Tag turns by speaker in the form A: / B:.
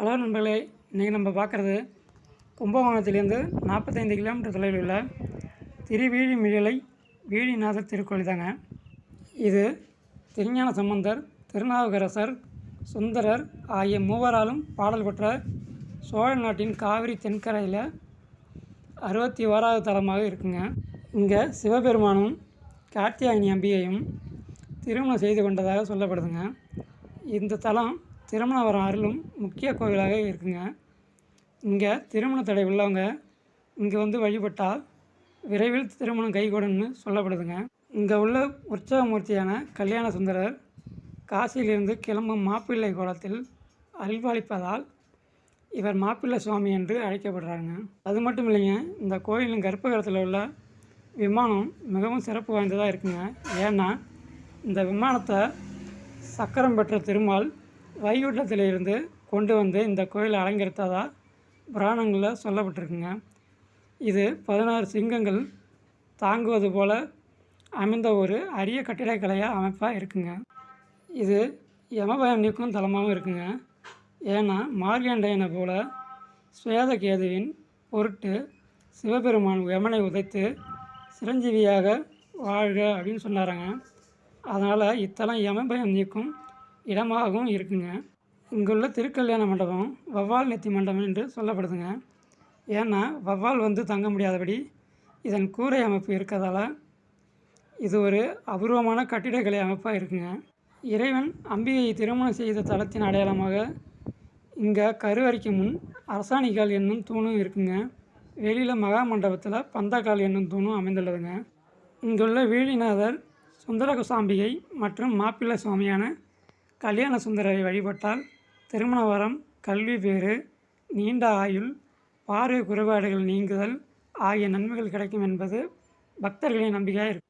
A: Hello நண்பர்களே இன்றைக்கி நம்ம பார்க்குறது கும்பகோணத்திலேருந்து நாற்பத்தைந்து கிலோமீட்டர் தொலைவில் உள்ள திருவீழிமிழலை வீழிநாதர் திருக்கோயில் தாங்க. இது திருஞான சம்பந்தர் திருநாவுக்கரசர் சுந்தரர் ஆகிய மூவராலும் பாடல் பெற்ற சோழ நாட்டின் காவிரி தென்கரையில் அறுபத்தி ஓராவது தலமாக இருக்குங்க. இங்கே சிவபெருமானும் கார்த்தியாயினி அம்பியையும் திருமணம் செய்து கொண்டதாக சொல்லப்படுதுங்க. இந்த தலம் திருமணவரம் அருளும் முக்கிய கோவிலாக இருக்குங்க. இங்கே திருமண தடை உள்ளவங்க இங்கே வந்து வழிபட்டால் விரைவில் திருமணம் கைகூடும்னு சொல்லப்படுதுங்க. இங்கே உள்ள உற்சவமூர்த்தியான கல்யாண சுந்தரர் காசியிலிருந்து கிளம்பும் மாப்பிள்ளை கோலத்தில் அருள்பாலிப்பதால் இவர் மாப்பிள்ளை சுவாமி என்று அழைக்கப்படுறாங்க அது மட்டும் இல்லைங்க இந்த கோயிலின் கர்ப்பகிரகத்தில் உள்ள விமானம் மிகவும் சிறப்பு வாய்ந்ததாக இருக்குங்க. ஏன்னா இந்த விமானத்தை சக்கரம் பெற்ற திருமால் வைகுண்டத்திலிருந்து கொண்டு வந்து இந்த கோயிலை அலங்கரித்ததாக புராணங்களில் சொல்லப்பட்டிருக்குங்க. இது பதினாறு சிங்கங்கள் தாங்குவது போல அமைந்த ஒரு அரிய கட்டிடக்கலையாக அமைப்பாக இருக்குங்க. இது யமபயம் நீக்கும் தலமாகவும் இருக்குங்க. ஏன்னா மார்கண்டையனை போல ஸ்வேதகேதுவின் பொருட்டு சிவபெருமான் யமனை உதைத்து சிரஞ்சீவியாக வாழ்க அப்படின்னு சொன்னாராங்க. அதனால் இத்தலம் யமபயம் நீக்கும் இடமாகவும் இருக்குங்க. இங்குள்ள திருக்கல்யாண மண்டபம் வவ்வால் நெத்தி மண்டபம் என்று சொல்லப்படுதுங்க. ஏன்னா வவ்வால் வந்து தங்க முடியாதபடி இதன் கூரை அமைப்பு இருக்கிறதால இது ஒரு அபூர்வமான கட்டிடக்கலை அமைப்பாக இருக்குங்க. இறைவன் அம்பிகையை திருமணம் செய்த தளத்தின் அடையாளமாக இங்கே கருவறைக்கு முன் அரசாணிக்கால் என்னும் தூணும் இருக்குங்க. வெளியில் மகா மண்டபத்தில் பந்தக்கால் என்னும் தூணும் அமைந்துள்ளதுங்க. இங்குள்ள வீழிநாதர் சுந்தரகுசாம்பிகை மற்றும் மாப்பிள்ளை சுவாமியான கல்யாண சுந்தரரை வழிபட்டால் திருமண வரம் கல்வி பேறு நீண்ட ஆயுள் பார்வை குறைபாடுகள் நீங்குதல் ஆகிய நன்மைகள் கிடைக்கும் என்பது பக்தர்களின் நம்பிக்கையாக இருக்கும்.